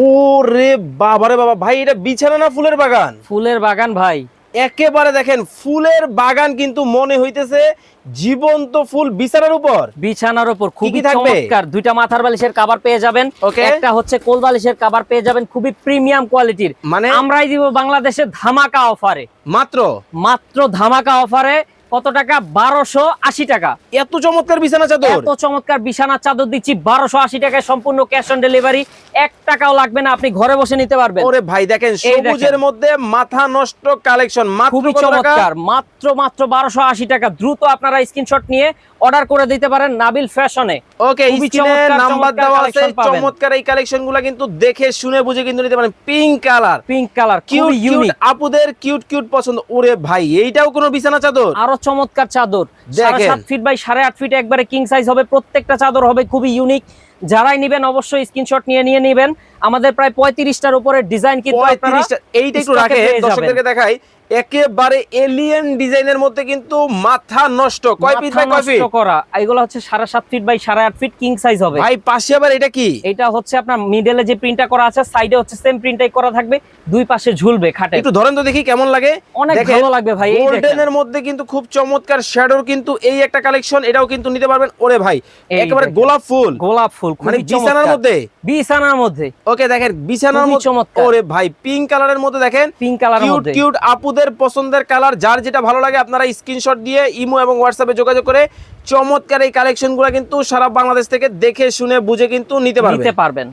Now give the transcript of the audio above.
ওরে বাবারে বাবা ভাই এটা বিছানা না ফুলের বাগান? ফুলের বাগান ভাই। একেবারে দেখেন ফুলের বাগান কিন্তু মনে হইতেছে জীবন্ত ফুল বিছানার উপর। বিছানার উপর খুবই থাকবে? চমৎকার। দুইটা মাথার বালিশের কভার পেয়ে যাবেন. একটা হচ্ছে কোল বালিশের কভার পেয়ে যাবেন খুবই প্রিমিয়াম কোয়ালিটির মানে? আমরাই দিব বাংলাদেশে ধামাকা অফারে মাত্র? মাত্র ধামাকা অফারে কত টাকা? বারোশো আশি টাকা। এত চমৎকার বিছানা চাদর? এত চমৎকার বিছানার চাদর দিচ্ছি বারোশো আশি টাকায় সম্পূর্ণ ক্যাশ অন ডেলিভারি এক টাকাও লাগবে না আপনি ঘরে বসে নিতে পারবেন। ওরে ভাই দেখেন সবুজের মধ্যে মাথা নষ্ট কালেকশন খুবই চমৎকার মাত্র মাত্র বারোশো আশি টাকা। দ্রুত আপনারা স্ক্রিনশট নিয়ে অর্ডার করে দিতে পারেন নাবিল ফ্যাশনে ওকে খুবই চমৎকার নাম্বার দেওয়া আছে চমৎকার এই কালেকশনগুলা কিন্তু দেখে শুনে বুঝে কিন্তু নিতে পারেন। Pink colour pink colour cute unique আপুদের কিউট কিউট পছন্দ। ওরে ভাই এইটাও কোনো বিছানা চাদর? আরও চমৎকার চাদর। সাত ফিট বাই সাড়ে আট ফিট একবারে কিং সাইজ হবে। প্রত্যেকটা চাদর হবে খুবই ইউনিক যারাই নিবেন অবশ্যই স্ক্রিনশট নিয়ে নিয়ে নিবেন। আমাদের প্রায় পঁয়ত্রিশটার উপরে ডিজাইন কিন্তু আপনারা পঁয়ত্রিশটা এইটা একটু রাখে দর্শকদেরকে দেখাই একেবারে এলিয়েন ডিজাইনের মধ্যে কিন্তু মাথা নষ্ট। কয় ফিট বাই কয় ফিট করা। এগুলো হচ্ছে সাড়ে সাত ফিট বাই সাড়ে আট ফিট কিং সাইজ হবে। ভাই পাশে আবার এটা কি? এটা হচ্ছে আপনার মিডলে যে প্রিন্টটা করা আছে সাইডে হচ্ছে সেম প্রিন্টাই করা থাকবে। দুই পাশে ঝুলবে খাটে। একটু ধরেন তো দেখি কেমন লাগে। অনেক ভালো লাগবে ভাই এই দেখেন। গোল্ডেনের মধ্যে কিন্তু খুব চমৎকার শ্যাডোর কিন্তু এই একটা কালেকশন এটাও কিন্তু নিতে পারবেন। ওরে ভাই একেবারে গোলাপ ফুল। গোলাপ ফুল মানে বিছানার মধ্যে? বিছানার মধ্যে। ওকে দেখেন বিছানার মধ্যে চমৎকার। ওরে ভাই পিঙ্ক কালারের মধ্যে দেখেন। পিঙ্ক কালারের কিউট মধ্যে। কিউট আপুদের পছন্দের কালার, যার যেটা ভালো লাগে আপনারা স্ক্রিনশট দিয়ে ইমো এবং হোয়াটসঅ্যাপে যোগাযোগ করে চমৎকার এই কালেকশনগুলো কিন্তু সারা বাংলাদেশ থেকে দেখে শুনে বুঝে কিন্তু নিতে পারবেন।